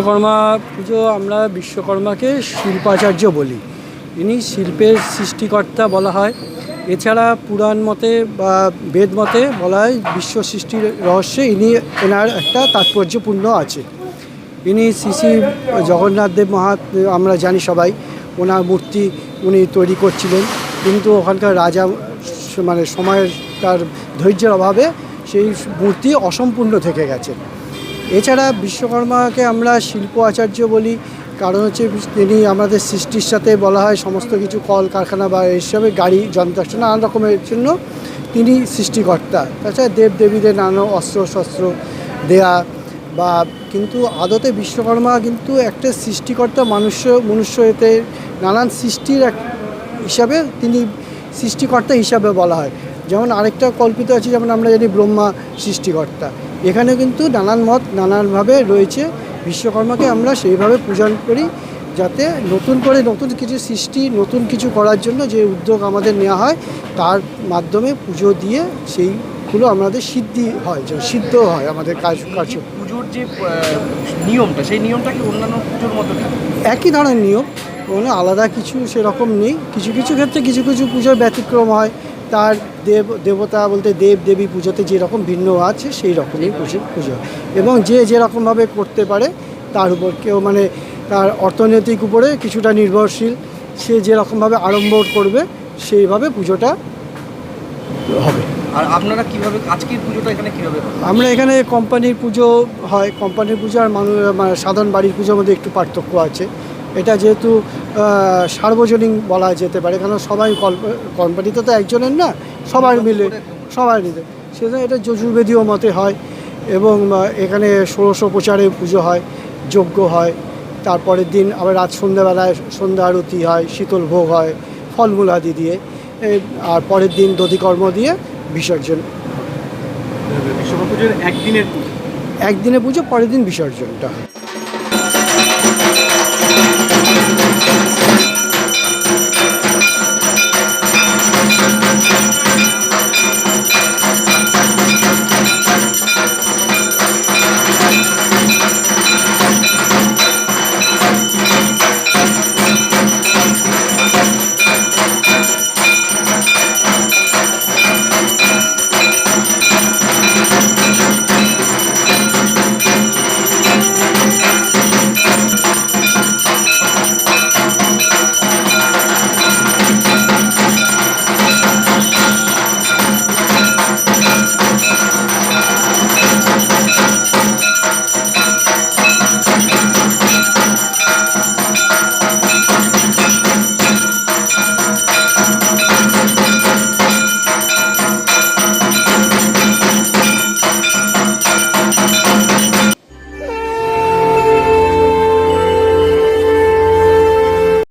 বিশ্বকর্মা পুজো আমরা বিশ্বকর্মাকে শিল্পাচার্য বলি। ইনি শিল্পের সৃষ্টিকর্তা বলা হয়। এছাড়া পুরাণ মতে বা বেদ মতে বলা হয়, বিশ্ব সৃষ্টির রহস্যে ইনি এনার একটা তাৎপর্যপূর্ণ আছে। ইনি শ্রী শ্রী জগন্নাথ দেব মহা, আমরা জানি সবাই, ওনার মূর্তি উনি তৈরি করছিলেন। কিন্তু ওখানকার রাজা মানে সময়ের তার ধৈর্যের অভাবে সেই মূর্তি অসম্পূর্ণ থেকে গেছে। এছাড়া বিশ্বকর্মাকে আমরা শিল্প আচার্য বলি, কারণ হচ্ছে তিনি আমাদের সৃষ্টির সাথে বলা হয় সমস্ত কিছু কল, কারখানা বা হিসাবে গাড়ি, যন্ত্রাংশ নানান রকমের জন্য তিনি সৃষ্টিকর্তা। তাছাড়া দেব দেবীদের নানা অস্ত্র শস্ত্র দেয়া বা কিন্তু আদতে বিশ্বকর্মা কিন্তু একটা সৃষ্টিকর্তা মনুষ্য মনুষ্য এতে নানান সৃষ্টির এক হিসাবে তিনি সৃষ্টিকর্তা হিসাবে বলা হয়। যেমন আরেকটা কল্পিত আছে যেমন আমরা জানি ব্রহ্মা সৃষ্টিকর্তা। এখানে কিন্তু নানান মত নানানভাবে রয়েছে। বিশ্বকর্মাকে আমরা সেইভাবে পূজন করি যাতে নতুন করে নতুন কিছু সৃষ্টি নতুন কিছু করার জন্য যে উদ্যোগ আমাদের নেওয়া হয় তার মাধ্যমে পুজো দিয়ে সেইগুলো আমাদের সিদ্ধি হয় যে সিদ্ধ হয় আমাদের কাজ কার্য। পুজোর যে নিয়মটা সেই নিয়মটা কি অন্যান্য পুজোর মতো একই ধরনের নিয়ম কোনো আলাদা কিছু সেরকম নেই। কিছু কিছু ক্ষেত্রে কিছু কিছু পুজোর ব্যতিক্রম হয়। তার দেব দেবতা বলতে দেব দেবী পুজোতে যেরকম ভিন্ন আছে সেই রকমই পুজো পুজো। এবং যে যেরকমভাবে করতে পারে তার উপর কেউ মানে তার অর্থনৈতিক উপরে কিছুটা নির্ভরশীল সে যেরকমভাবে আড়ম্বর করবে সেইভাবে পুজোটা হবে। আর আপনারা কীভাবে আজকের পুজোটা এখানে কীভাবে আমরা এখানে কোম্পানির পুজো হয় কোম্পানির পুজো আর মানুষ মানে সাধারণ বাড়ির পুজোর মধ্যে একটু পার্থক্য আছে। এটা যেহেতু সার্বজনীন বলা যেতে পারে কারণ সবাই কল্প- কোম্পানিতে তো একজনের না সবাই মিলে সবাই মিলে। সেজন্য এটা যজুর্বেদীয় মতে হয় এবং এখানে ষোড়শ প্রচারে পুজো হয় যজ্ঞ হয় তারপরের দিন আবার রাত সন্ধ্যাবেলায় সন্ধ্যা আরতি হয় শীতল ভোগ হয় ফলমূল আদি দিয়ে আর পরের দিন দধিকর্ম দিয়ে বিসর্জন। একদিনের পুজো? একদিনে পুজো পরের দিন বিসর্জনটা। হয়